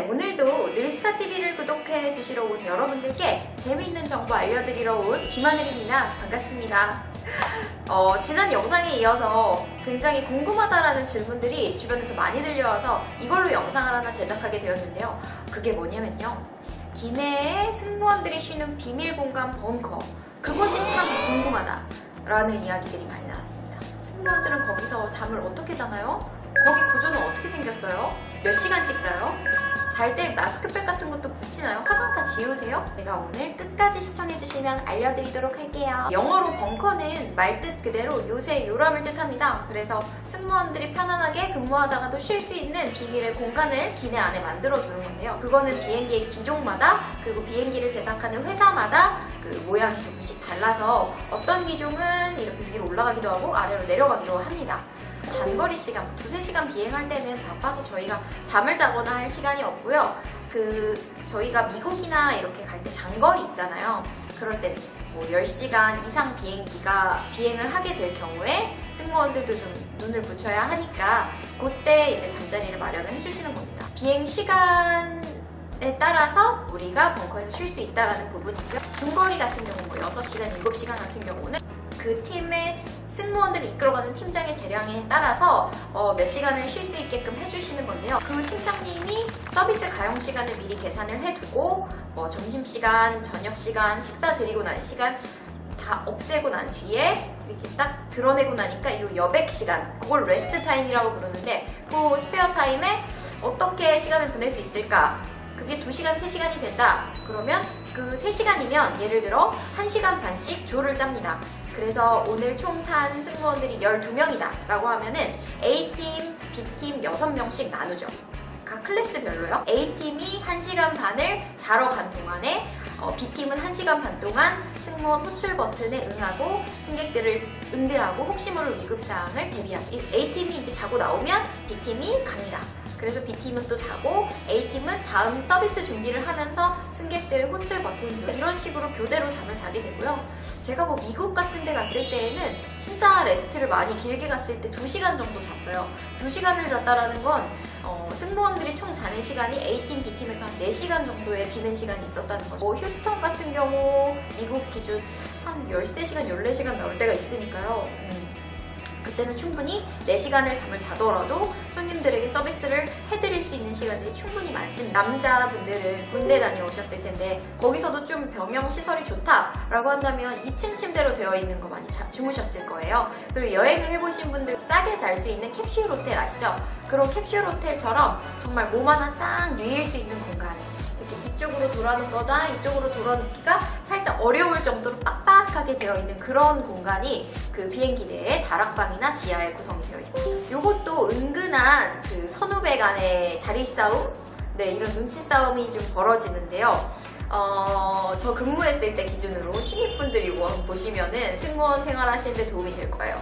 오늘도 늘스타TV를 구독해 주시러 온 여러분들께 재미있는 정보 알려드리러 온 김하늘입니다. 반갑습니다. 어, 지난 영상에 이어서 굉장히 궁금하다라는 질문들이 주변에서 많이 들려와서 이걸로 영상을 하나 제작하게 되었는데요. 그게 뭐냐면요. 기내에 승무원들이 쉬는 비밀 공간 벙커. 그것이 참 궁금하다라는 이야기들이 많이 나왔습니다. 승무원들은 거기서 잠을 어떻게 자나요? 거기 구조는 어떻게 생겼어요? 몇 시간씩 자요? 잘 때 마스크팩 같은 것도 붙이나요? 화장 다 지우세요? 제가 오늘 끝까지 시청해주시면 알려드리도록 할게요. 영어로 벙커는 말 뜻 그대로 요새 요람을 뜻합니다. 그래서 승무원들이 편안하게 근무하다가도 쉴 수 있는 비밀의 공간을 기내 안에 만들어 주는 건데요. 그거는 비행기의 기종마다 그리고 비행기를 제작하는 회사마다 그 모양이 조금씩 달라서 어떤 기종은 이렇게 위로 올라가기도 하고 아래로 내려가기도 합니다. 단거리 시간, 뭐 두세 시간 비행할 때는 바빠서 저희가 잠을 자거나 할 시간이 없고요. 그, 저희가 미국이나 이렇게 갈 때 장거리 있잖아요. 그럴 때 뭐 10시간 이상 비행기가 비행을 하게 될 경우에 승무원들도 좀 눈을 붙여야 하니까 그때 이제 잠자리를 마련을 해주시는 겁니다. 비행 시간 에 따라서 우리가 벙커에서 쉴 수 있다라는 부분이고요. 중거리 같은 경우 뭐 6시간, 7시간 같은 경우는 그 팀의 승무원들을 이끌어가는 팀장의 재량에 따라서 어, 몇 시간을 쉴 수 있게끔 해주시는 건데요. 그 팀장님이 서비스 가용 시간을 미리 계산을 해두고 뭐 점심시간, 저녁시간, 식사 드리고 난 시간 다 없애고 난 뒤에 이렇게 딱 드러내고 나니까 이 여백 시간 그걸 레스트 타임이라고 부르는데 그 스페어 타임에 어떻게 시간을 보낼 수 있을까? 그게 2시간, 3시간이 된다. 그러면 그 3시간이면 예를 들어 1시간 반씩 조를 짭니다 그래서 오늘 총 탄 승무원들이 12명이다 라고 하면은 A팀, B팀 6명씩 나누죠 각 클래스별로요. A팀이 1시간 반을 자러 간 동안에 어, B팀은 1시간 반 동안 승무원 호출 버튼에 응하고 승객들을 응대하고 혹시 모를 위급사항을 대비하죠. 이 A팀이 이제 자고 나오면 B팀이 갑니다. 그래서 B팀은 또 자고 A팀은 다음 서비스 준비를 하면서 승객들을 호출 버튼 이런 식으로 교대로 잠을 자게 되고요. 제가 뭐 미국 같은 데 갔을 때에는 진짜 레스트를 많이 길게 갔을 때 2시간 정도 잤어요. 2시간을 잤다라는 건 어, 승무원들이 총 자는 시간이 A팀, B팀에서 한 4시간 정도의 비는 시간이 있었다는 거죠. 뭐 휴스턴 같은 경우 미국 기준 한 13시간, 14시간 나올 때가 있으니까요. 음, 그때는 충분히 4시간을 잠을 자더라도 손님들에게 서비스를 해드릴 수 있는 시간들이 충분히 많습니다. 남자분들은 군대 다녀오셨을 텐데 거기서도 좀 병영 시설이 좋다라고 한다면 2층 침대로 되어 있는 거 많이 자- 주무셨을 거예요. 그리고 여행을 해보신 분들 싸게 잘 수 있는 캡슐 호텔 아시죠? 그런 캡슐 호텔처럼 정말 몸 하나 딱 누일 수 있는 공간. 이쪽으로 돌아눕거나 이쪽으로 돌아눕기가 살짝 어려울 정도로 빡빡하게 되어 있는 그런 공간이 그 비행기 내에 다락방이나 지하에 구성이 되어 있습니다. 이것도 은근한 그 선후배 간의 자리 싸움, 네 이런 눈치 싸움이 좀 벌어지는데요. 어, 저 근무했을 때 기준으로 신입분들이 이거 한번 보시면은 승무원 생활하시는데 도움이 될 거예요.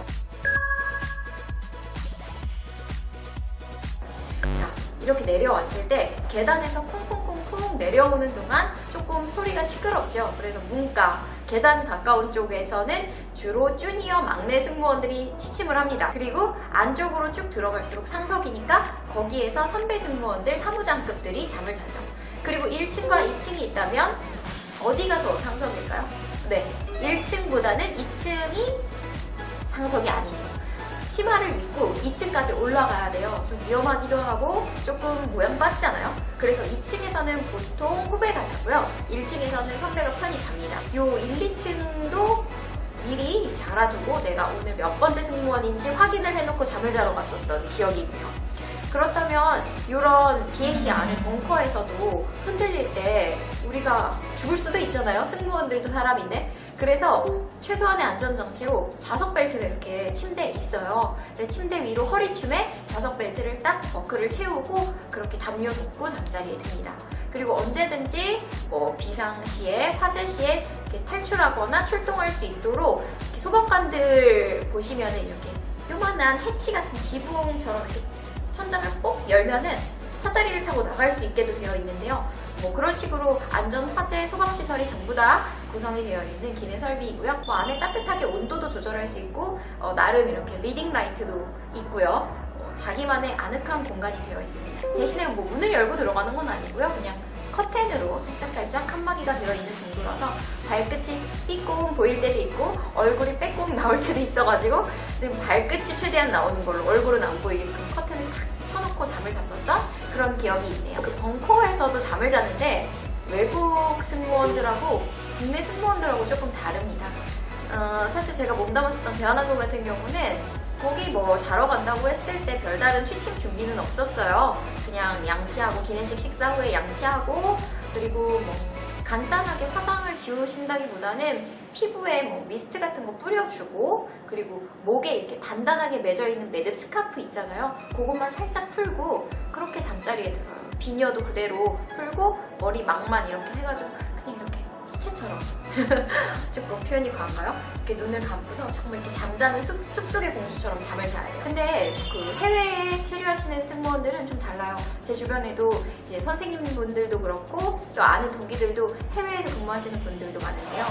자, 이렇게 내려왔을 때 계단에서 쿵쿵 쿵쿵 내려오는 동안 조금 소리가 시끄럽죠. 그래서 문가, 계단 가까운 쪽에서는 주로 주니어 막내 승무원들이 취침을 합니다. 그리고 안쪽으로 쭉 들어갈수록 상석이니까 거기에서 선배 승무원들, 사무장급들이 잠을 자죠. 그리고 1층과 2층이 있다면 어디가 더 상석일까요? 네, 1층보다는 2층이 상석이 아니죠. 치마를 입고 2층까지 올라가야 돼요. 좀 위험하기도 하고 조금 모양 빠지잖아요. 그래서 2층에서는 보통 후배가 자고요. 1층에서는 선배가 편히 잡니다. 요 1, 2층도 미리 알아두고 내가 오늘 몇 번째 승무원인지 확인을 해놓고 잠을 자러 갔었던 기억이 있네요. 그렇다면 이런 비행기 안에 벙커에서도 흔들릴 때 우리가 죽을 수도 있잖아요. 승무원들도 사람인데. 그래서 최소한의 안전장치로 좌석 벨트가 이렇게 침대에 있어요. 침대 위로 허리춤에 좌석 벨트를 딱 버클을 채우고 그렇게 담요 덮고 잠자리에 듭니다. 그리고 언제든지 뭐 비상시에 화재 시에 이렇게 탈출하거나 출동할 수 있도록 소방관들 보시면은 이렇게 요만한 해치 같은 지붕처럼 이렇게 천장을 꼭 열면은 사다리를 타고 나갈 수 있게도 되어 있는데요. 뭐 그런 식으로 안전 화재 소방 시설이 전부 다 구성이 되어 있는 기내 설비이고요. 뭐 안에 따뜻하게 온도도 조절할 수 있고 어, 나름 이렇게 리딩 라이트도 있고요. 어, 자기만의 아늑한 공간이 되어 있습니다. 대신에 뭐 문을 열고 들어가는 건 아니고요. 그냥 커튼으로 살짝살짝 칸막이가 들어있는 정도라서 발끝이 삐꼼 보일 때도 있고 얼굴이 빼꼼 나올 때도 있어가지고 지금 발끝이 최대한 나오는 걸로 얼굴은 안 보이게끔 커튼을 탁 쳐놓고 잠을 잤었던 그런 기억이 있네요. 그 벙커에서도 잠을 자는데 외국 승무원들하고 국내 승무원들하고 조금 다릅니다. 어, 사실 제가 몸담았었던 대한항공 같은 경우는 거기 뭐 자러 간다고 했을 때 별다른 취침 준비는 없었어요. 그냥 양치하고 기내식 식사 후에 양치하고 그리고 뭐 간단하게 화장을 지우신다기보다는 피부에 뭐 미스트 같은 거 뿌려주고 그리고 목에 이렇게 단단하게 매져 있는 매듭 스카프 있잖아요. 그것만 살짝 풀고 그렇게 잠자리에 들어요. 비녀도 그대로 풀고 머리 막만 이렇게 해가지고 그냥 시체처럼 조금 표현이 과한가요? 이렇게 눈을 감고서 정말 이렇게 잠자는 숲, 숲속의 공주처럼 잠을 자야 돼요. 근데 그 해외에 체류하시는 승무원들은 좀 달라요. 제 주변에도 이제 선생님분들도 그렇고 또 아는 동기들도 해외에서 근무하시는 분들도 많은데요.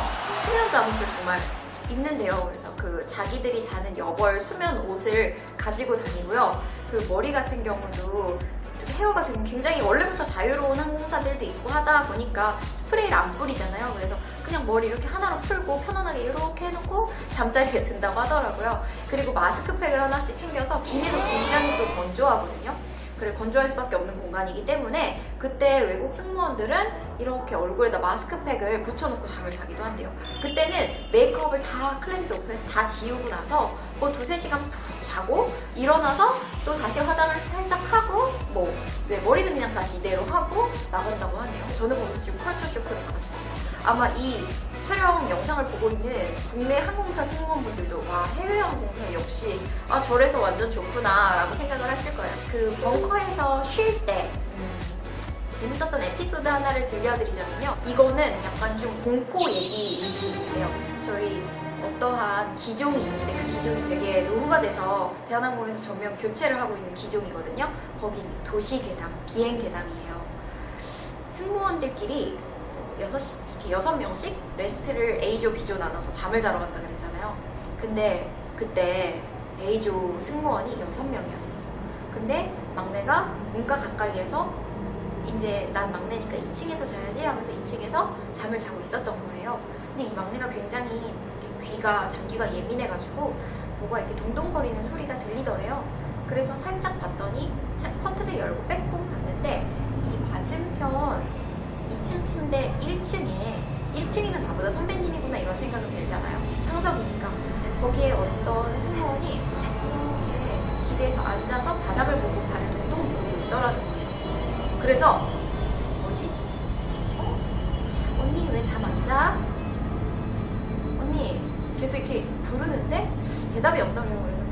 수면 잠옷을 정말 입는데요. 그래서 그 자기들이 자는 여벌 수면 옷을 가지고 다니고요. 그 머리 같은 경우도 좀 헤어가 좀 굉장히 원래부터 자유로운 항공사들도 있고 하다 보니까 스프레이를 안 뿌리잖아요. 그래서 그냥 머리 이렇게 하나로 풀고 편안하게 이렇게 해놓고 잠자리에 든다고 하더라고요. 그리고 마스크팩을 하나씩 챙겨서 비닐은 굉장히 또 건조하거든요. 그래 건조할 수밖에 없는 공간이기 때문에 그때 외국 승무원들은 이렇게 얼굴에다 마스크팩을 붙여놓고 잠을 자기도 한대요. 그때는 메이크업을 다 클렌즈 오프해서 다 지우고 나서 뭐 두세 시간 푹 자고 일어나서 또 다시 화장을 살짝 하고 뭐 네, 머리는 그냥 다시 이대로 하고 나간다고 하네요. 저는 보면서 좀 컬처 쇼크를 받았습니다. 아마 이 촬영 영상을 보고 있는 국내 항공사 승무원분들도 와 해외 항공사 역시 아 저래서 완전 좋구나 라고 생각을 하실 거예요. 그 벙커에서 쉴때 재밌었던 에피소드 하나를 들려드리자면요. 이거는 약간 좀 공포 얘기 느낌인데요. 저희 어떠한 기종이 있는데 그 기종이 되게 노후가 돼서 대한항공에서 전면 교체를 하고 있는 기종이거든요. 거기 이제 도시 괴담, 비행 괴담이에요. 승무원들끼리 여섯 시 이렇게 여섯 명씩 레스트를 A조, B조 나눠서 잠을 자러 간다 그랬잖아요. 근데 그때 A조 승무원이 여섯 명이었어. 근데 막내가 문가 가까이에서 이제 난 막내니까 2층에서 자야지 하면서 2층에서 잠을 자고 있었던 거예요. 근데 이 막내가 굉장히 귀가 장기가 예민해가지고 뭐가 이렇게 동동거리는 소리가 들리더래요. 그래서 살짝 봤더니 차- 커튼을 열고 빼꼼 봤는데 이 맞은편 2층 침대 1층에 1층이면 나보다 선배님이구나 이런 생각은 들잖아요. 상석이니까 거기에 어떤 승무원이 기대에서 앉아서 바닥을 보고 발을 동동 구르고 있더라는 거예요. 그래서 뭐지? 어? 언니 왜 잠 안 자? 언니 계속 이렇게 부르는데 대답이 없더래요. 그래서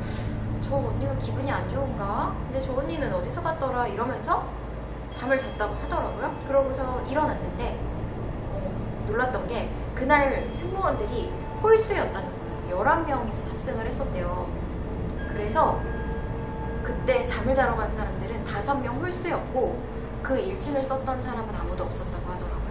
저 언니가 기분이 안 좋은가? 근데 저 언니는 어디서 봤더라? 이러면서 잠을 잤다고 하더라고요. 그러고서 일어났는데 어, 놀랐던 게 그날 승무원들이 홀수였다는 거예요. 11명이서 탑승을 했었대요. 그래서 그때 잠을 자러 간 사람들은 5명 홀수였고 그 1층을 썼던 사람은 아무도 없었다고 하더라고요.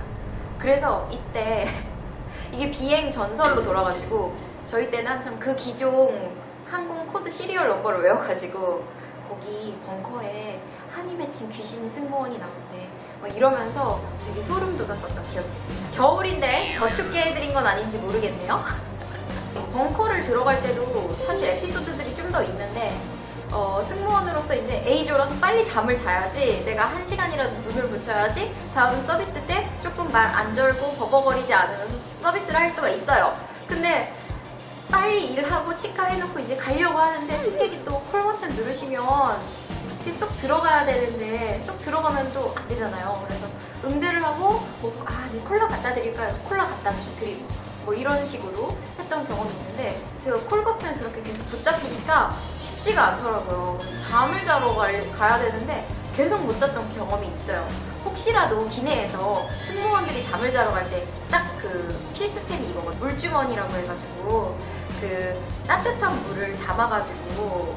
그래서 이때 이게 비행 전설로 돌아가지고 저희 때는 한참 그 기종 항공 코드 시리얼 넘버를 외워가지고 거기 벙커에 한이 맺힌 귀신 승무원이 나온대 막 이러면서 되게 소름 돋았었던 기억이 있습니다. 겨울인데 더 춥게 해드린 건 아닌지 모르겠네요. 벙커를 들어갈 때도 사실 에피소드들이 좀 더 있는데 어, 승무원으로서 이제 A조라서 빨리 잠을 자야지 내가 한 시간이라도 눈을 붙여야지 다음 서비스 때 조금 말 안 절고 버벅거리지 않으면서 서비스를 할 수가 있어요. 근데 빨리 일하고 치카해놓고 이제 가려고 하는데 승객이 또 콜 버튼 누르시면 쏙 들어가야 되는데 쏙 들어가면 또 안 되잖아요. 그래서 응대를 하고 뭐, 아, 네 콜라 갖다 드릴까요? 콜라 갖다 주- 드리고 뭐 이런 식으로 했던 경험이 있는데 제가 콜 버튼 그렇게 계속 붙잡히니까 쉽지가 않더라고요. 잠을 자러 갈- 가야 되는데 계속 못 잤던 경험이 있어요. 혹시라도 기내에서 승무원들이 잠을 자러 갈 때 딱 그 필수템이 이거거든요. 물주머니라고 해가지고 그 따뜻한 물을 담아가지고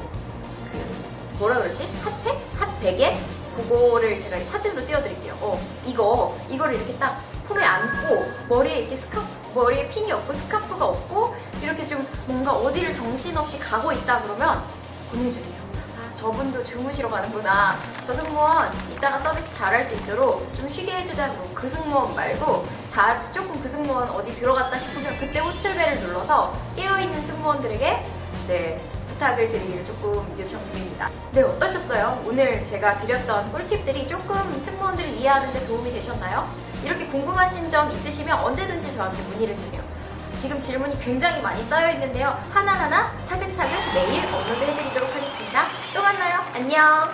그 뭐라 그러지? 핫팩? 핫팩에 그거를 제가 사진으로 띄워드릴게요. 어, 이거 이거를 이렇게 딱 품에 안고 머리에 이렇게 스카프 머리에 핀이 없고 스카프가 없고 이렇게 좀 뭔가 어디를 정신없이 가고 있다 그러면 보내주세요. 아, 저분도 주무시러 가는구나. 저 승무원 이따가 서비스 잘할 수 있도록 좀 쉬게 해주자고 그 승무원 말고 다 조금 그 승무원 어디 들어갔다 싶으면 그때 호출벨을 눌러서 깨어있는 승무원들에게 네 부탁을 드리기를 조금 요청드립니다. 네 어떠셨어요? 오늘 제가 드렸던 꿀팁들이 조금 승무원들을 이해하는 데 도움이 되셨나요? 이렇게 궁금하신 점 있으시면 언제든지 저한테 문의를 주세요. 지금 질문이 굉장히 많이 쌓여 있는데요. 하나하나 차근차근 매일 업로드 해드리도록 하겠습니다. 또 만나요. 안녕.